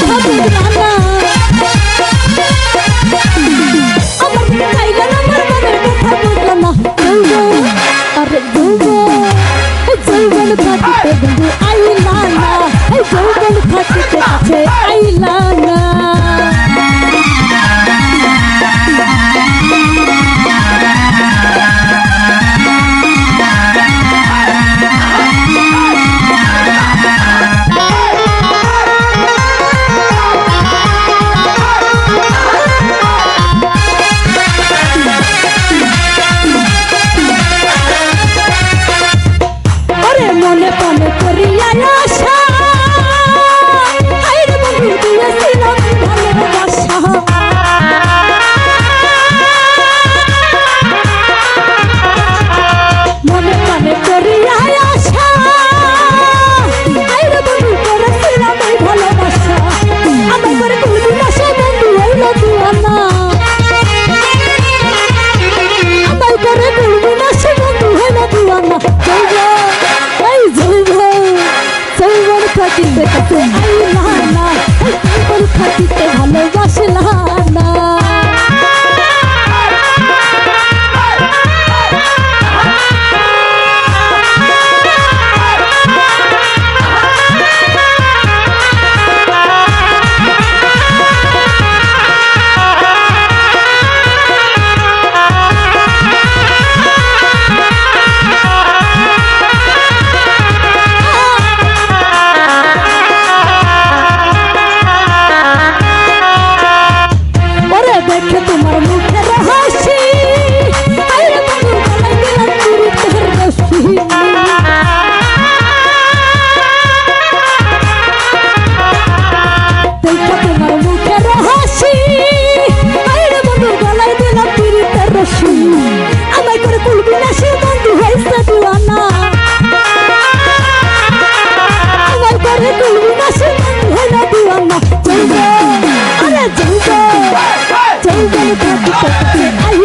রাধা মনে পণ করিয়া দিতে না। না ভালোবাসে না। থাকিতে আই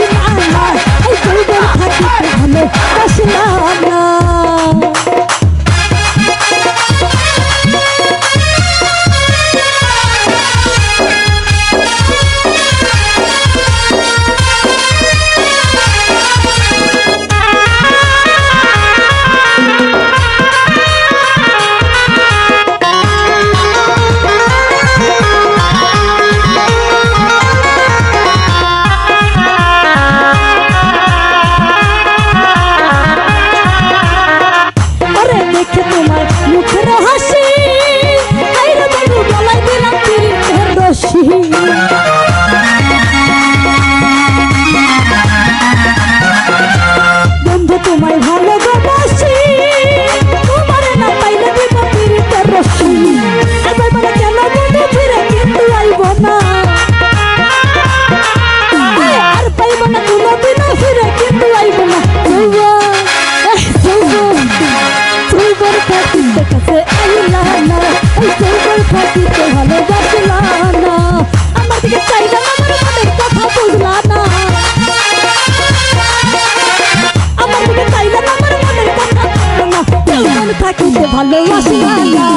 না আই কইবেন থাকিতে হলে কৃষ্ণ Pedro Paulo. পাশে